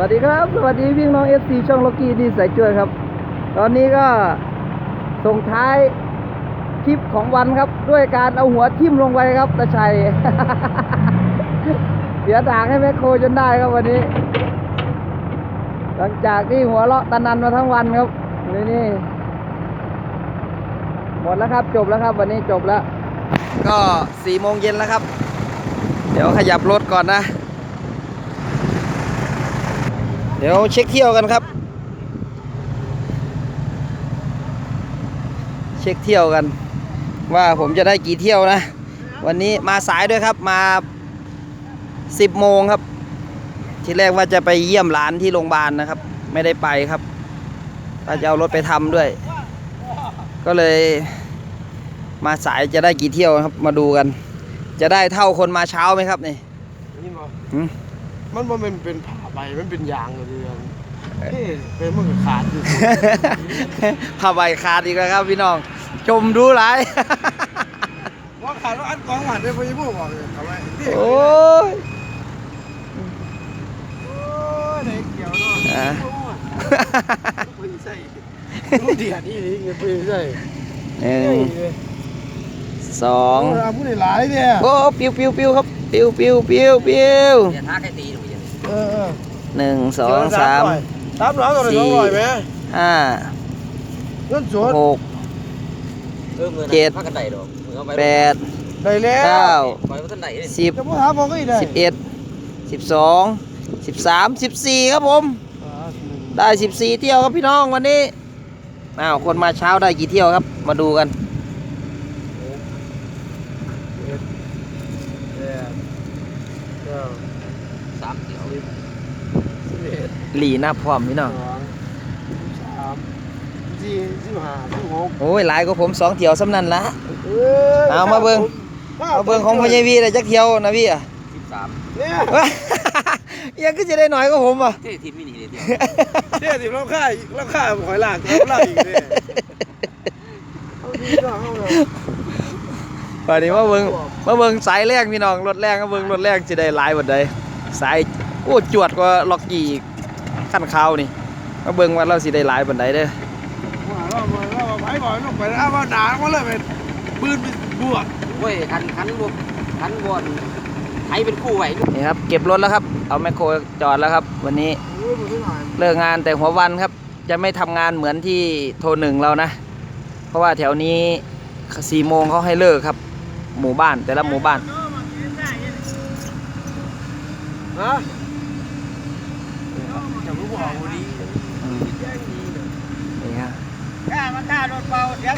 วัสดีครับ สวัสดีพี่น้องเอฟซีช่องล็อกกี้ดีสายจวดครับ ตอนนี้ก็ส่งท้ายคลิปของวันครับ ด้วยการเอาหัวทิ่มลงไปครับตาชัย เสียดากให้แมคโครจนได้ครับวันนี้ หลังจากที่หัวเราะตะนันมาทั้งวันครับนี่นี่หมดแล้วครับจบแล้วครับ วันนี้จบแล้ว ก็สี่โมงเย็นแล้วครับ เดี๋ยวขยับรถก่อนนะ เดี๋ยวเช็คเที่ยวกันครับ เช็คเที่ยวกัน ว่าผมจะได้กี่เที่ยวนะ วันนี้มาสายด้วยครับมา10โมงครับ ทีแรกว่าจะไปเยี่ยมหลานที่โรงพยาบาลนะครับ ไม่ได้ไปครับว่าจะเอารถไปทำด้วย ก็เลยมาสายจะได้กี่เที่ยวครับ มาดูกัน จะได้เท่าคนมาเช้าไหมครับนี่นี่บ่หืมมันบ่แมันเป็นผ้า ใบมันเป็นยางเลยเดือนเฮ้เป็นมันก็ขาดอยู่ ผ้าใบขาดอีกแล้วครับพี่น้อง จมดูหลาย ว่าขาดแล้วอันกองหวานได้พอยี่พวกบอกเลยทำไมที่โอ้ยโอ้ยไหนเกี่ยวเนาะอะไม่ใช่รู้เดียดนี่นี่ไงไม่ใช่หนึ่เฮ้งยสองเอาผู้ใดหลายเนี่ยโอ้ปิวปิวปิวครับปิวปิวปิวปิวอย่าท้าใครตีหนูอย่างนี้เออเออ หนึ่งสองสาม สามร้อยตัวละสองร้อยไหมห้าเงินสดหก เออมือเจ็ด พักกันไดดอกมือเอาไปแปดได้แล้วเก้าปล่อยว่าท่านไดเลยสิบจะพูดถามบอกก็อีกได้สิบเอ็ดสิบสองสิบสามสิบสี่ครับผม อ่าหนึ่งได้สิบสี่เที่ยวครับพี่น้องวันนี้ อ้าว คนมาเช้าได้กี่เที่ยวครับ มาดูกันเจ็ดแปดเก้าสามเดียวสิบสิบเอ็ด หลีหน้าพร้อมพี่น้อง สองสามสี่สิบห้าสิบหกโอ้ยหลายกว่าผมสองเที่ยวสำนันละเอ้ยเอามาเบิ่ง เอาเบิ่งของพ่อใหญ่วีได้จักเที่ยวนะพี่อะ สิบสามเนี่ยยังก็จะได้หน่อยกว่าผมอะ เท่ทีมมินิเลยเดียวเนี่ยสิเราค่าเราค่าหอยหลากเราล่าอีกเนี่ยเอาดีก็เอาเลยป่านนี้มาเบิ่งมาเบิ่งสายแรงพี่น้องรถแรงมาเบิ่งรถแรงจะได้หลายบัดใดสายโอ้จวดกว่าล็อกกี้ ขั้นขาวนี่มาเบิ่งว่าเราสิได้หลายบัดใดเด้อว่าเราบ่เราบ่ไปบ่อยลงไปแล้วเอามาด่ามาเลยเป็นปืนบวกเว้ยคันคันบวกคันบอลไอเป็นคู่ไหวลูกนี่ครับ เก็บรถแล้วครับ เอาแมคโครจอดแล้วครับ วันนี้โอ้ยบ่ได้หน่อยเลิกงานแต่หัววันครับ จะไม่ทำงานเหมือนที่โทรหนึ่งเรานะ เพราะว่าแถวนี้สี่โมงเขาให้เลิกครับ หมู่บ้านแต่ละหมู่บ้านฮะจะรู้บ่เอาดี อืมนี่ครับ กล้ามาฆ่ารถเบาเสีย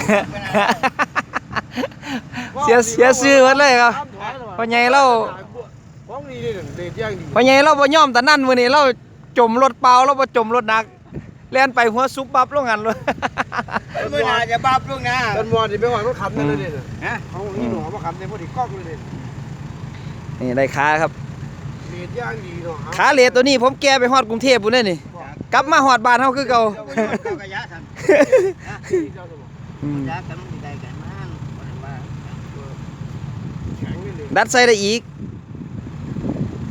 เสียเสียซื้อหมดเลยครับพ่อใหญ่เราของดีนี่เด็ดย่างดีเพราะไงเราบ่ยอมแต่นั่นมื้อนี้เราจมรถเปล่าเราบ่จมรถหนักแล่นไปหัวซุกบับลงหันเลยเมื่อนาจะบับลูกนะกันมอนี่ไปหวานรถขับนั่นเลยเนี่ยฮะเขานี่หนูมาขับในพอดีกล้องเลยเนี่ยนี่ได้ขาครับเด็ดย่างดีเนาะขาเลดตัวนี้ผมแกไปฮอดกรุงเทพพุ่นเด้นี่ กลับมาฮอดบ้านเฮาคือเก่ากระยะทันอืมยะกันมันได้กันมันว่าแข็งนี่เลยดัดใส่ได้อีก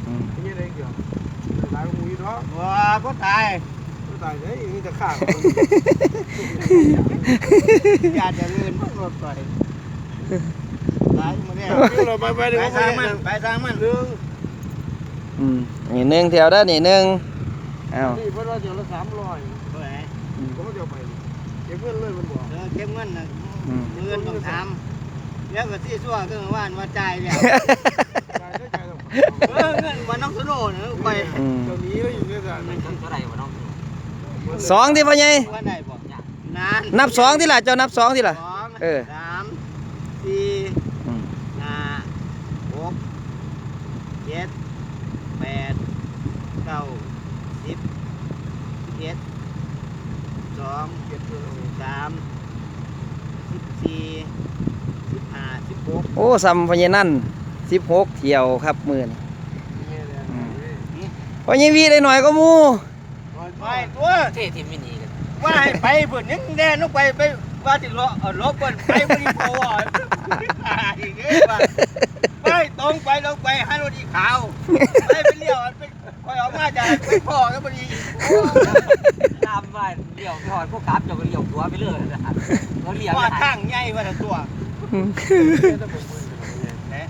อืมนี่อะไรเกี่ยวหลายมุ้ยเนาะว้าก็ตายตายเลยนี่จะฆ่าอย่าจะเลื่อนมันรถไปตายมาแล้วเราไปไปเดี๋ยวไปสร้างมันไปสร้างมันหนึ่งอืมนี่หนึ่งแถวเด้อนี่หนึ่ง อ้าวนี่เพราะว่าเดี๋ยวละสามร้อยเฮ้ยผมก็เดี๋ยวไปเก็บเงินเลยมันบอกเออเก็บเงินน่ะเงินต้องทำแล้วก็ที่ซั่วก็ว่านว่าจ่ายแล้วใจได้ใจต้องเออเงินวันน้องสโนนะไปอืมเดี๋ยวนี้แล้วอยู่เนี่ยจ้ะมันเท่าไหร่วะน้องสองที่พ่อใหญ่ว่าได้บ่นานนับสองที่ล่ะเจ้านับสองที่ล่ะสองเออสามสี่อืมห้าหกเจ็ดแปดเก้าสิบสิบเอ็ดสิบสองสิบ สามสิบสี่สิบห้าสิบหกโอ้ซ้ำพ่อใหญ่นั่น16เที่ยวครับมื้อนี้พ่อใหญ่วีได้หน่อยก็หมู่ไปตัวเท่ทีมมินีกันว่าให้ไปเบิ่นยังแน่นกไปไปว่าสิเลาะเอาเลาะเบิ่นไปบ่ดีพอว่ะอีกเอ้ยว่าไปตรงไปลงไปหารถอีขาวไปไปเลี้ยวอันไปขอยออกมาจากไปพ่อก็พอดีตามบ้านเลี้ยวถ อดพวกกราฟจะก็เลี้ยวตัวไปเลยนะครับเขาเลี้ยวว่าไปข้างใหญ่กว่าตัว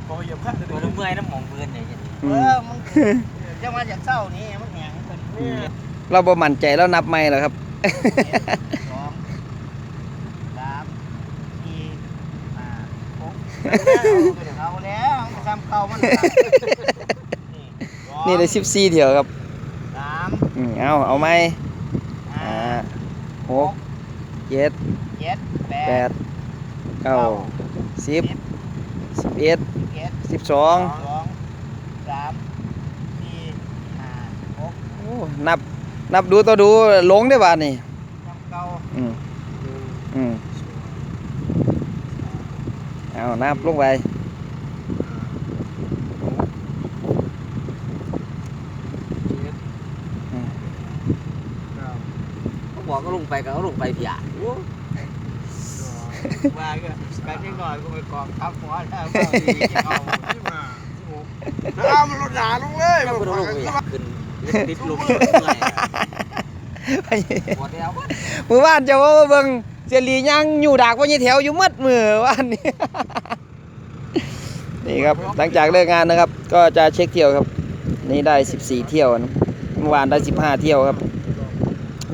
พอเหยียบขั้นเลยตัวน้ำเมื่อยน้ำหมองเบือนอย่างเงี้ยเออมึงจะมาจากเศร้านี่มันแหงเพิ่นเราบ่มั่นใจแล้วนับไม่หรอครับสองสามสี่ห้าหกเอาแล้วทำเก่ามันนี่เลยสิบสี่เที่ยวครับสามอืมเอาเอาไหมห้าอ่า หกเจ็ดเจ็ดแปแปดดเก้าสิบสิบเอ็ดเจ็ดสิบสองสองสามสี่ห้าหกโอ้นับนับดูตัวดูหลงได้บ้านนี่ทำเก่าอืมอืมเอานับลงไป เขาบอ กก็ลงไปก็ลงไปเพียว่าก็การที่หน่อยก็ไปกองทัพหัวแล้วก็ดีเอาที่มาที่ผมน้ำมันลดหนาลงเลยก็มันลงลไปงอยากขึ้นติดลมเมื่อยปวดแล้วมือว่านจะว่าเบิ่งเสียหลียังอยู่ดากว่ายี่แถวอยู่มัดมือว่านนี้นี่ครับหลังจากเลิกงานนะครับ ก็จะเช็คเที่ยวครับ นี่ได้ 14 เที่ยวนะเมื่อวานได้ 15 เที่ยวครับ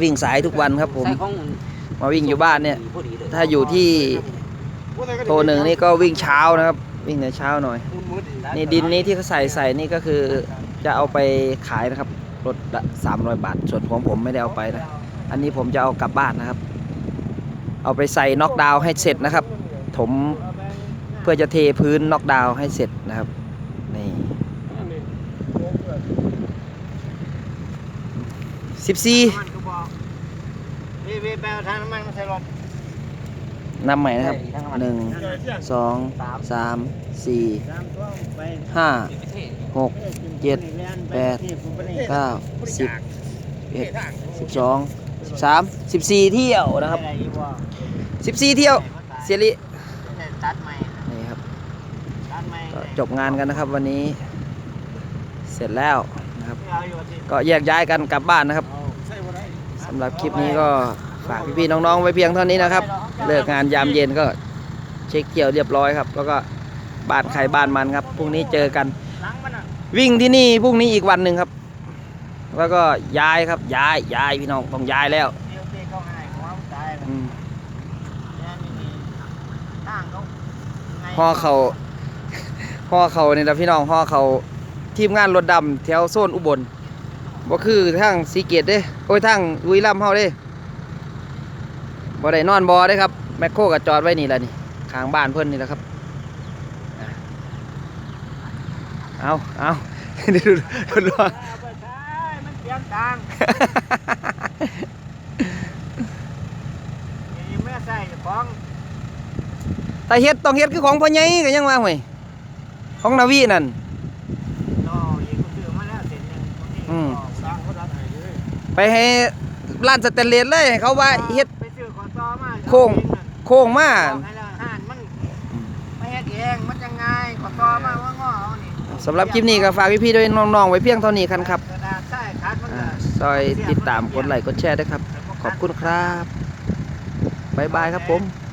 วิ่งสายทุกวันครับผมใส่ของมาวิ่งอยู่บ้านเนี่ยพอดีเลยถ้าอยู่ที่โทรหนึ่งนี่ก็วิ่งเช้านะครับ วิ่งในเช้าหน่อย นี่ดินนี้ที่เขาใส่ใส่นี่ก็คือจะเอาไปขายนะครับรถละ300บาท ส่วนของผมไม่ได้เอาไปนะ อันนี้ผมจะเอากลับบ้านนะครับ เอาไปใส่น็อกดาวน์ให้เสร็จนะครับ ถมเพื่อจะเทพื้นน็อกดาวน์ให้เสร็จนะครับนี่ สิบสี่มันก็บอกวีวีแปลทางน้ำมันมาใส่รถนำใหม่นะครับหนึ่งสองสามสี่สามตัวไปห้าหกเจ็ดแปดเก้าสิบเอ็ดสิบสองสิบสามสิบสี่เที่ยวนะครับสิบสี่เที่ยวเสียริตัดใหม่นี่ครับตัดใหม่ก็จบงานกันนะครับวันนี้ เสร็จแล้ว นะครับ ก็แยกย้ายกันกลับบ้านนะครับสำหรับคลิปนี้ก็ฝากพี่ๆน้องๆไว้เพียงเท่านี้นะครับ เลิกงานยามเย็นก็เช็คเกี่ยวเรียบร้อยครับ แล้วก็บ้านใครบ้านมันครับพรุ่งนี้เจอกัน วิ่งที่นี่พรุ่งนี้อีกวันหนึ่งครับ แล้วก็ย้ายครับย้ายย้ายพี่น้องต้องย้ายแล้วเดี๋ยวเตะเขาให้หัวมันตายแล้วอืมเขาไงห่อเขาห่อเขานี่นะพี่น้องห่อเขา ทีมงานรถดำแถวโซนอุบลบ่คือทางสีเกตเด้โอ้ยทางลุยลำเฮาเด้บ่ได้นอนบ่ได้ครับ แมคโครก็จอดไว้นี่แหละนี่ข้างบ้านเพิ่อนนี่แหละครับ เอาเอาดูดูดูดูเอาไปใช้มันเปลี่ยนตังค์ยังไม่ใส่ของแต่เฮ็ดต้องเฮ็ดคือของพ่อใหญ่ก็ยังว่าห่วยของนาวีนั่น รอยิงก็ซื้อมาแล้วเสร็จหนึ่งบางที อืมก็สร้างเขาดันให้เลยไปให้ร้านสแตนเลสเลยให้เขาว่าเฮ็ด ไปซื้อขอต่อมาโค้ง โค้งมาบอกให้แล้วห่านมันไม่เฮ็ดเองมันยังไงขอต่อมาว่าง้อเอานี่สำหรับคลิปนี้ก็ฝากพี่ๆด้วยน้องๆไว้เพียงเท่านี้คันครับกระดาษใส่คัดมันอ่าก็ ซอยติดตามกดไลค์กดแชร์ด้วยครับ ขอบคุณครับบ๊ายบายครับผมเ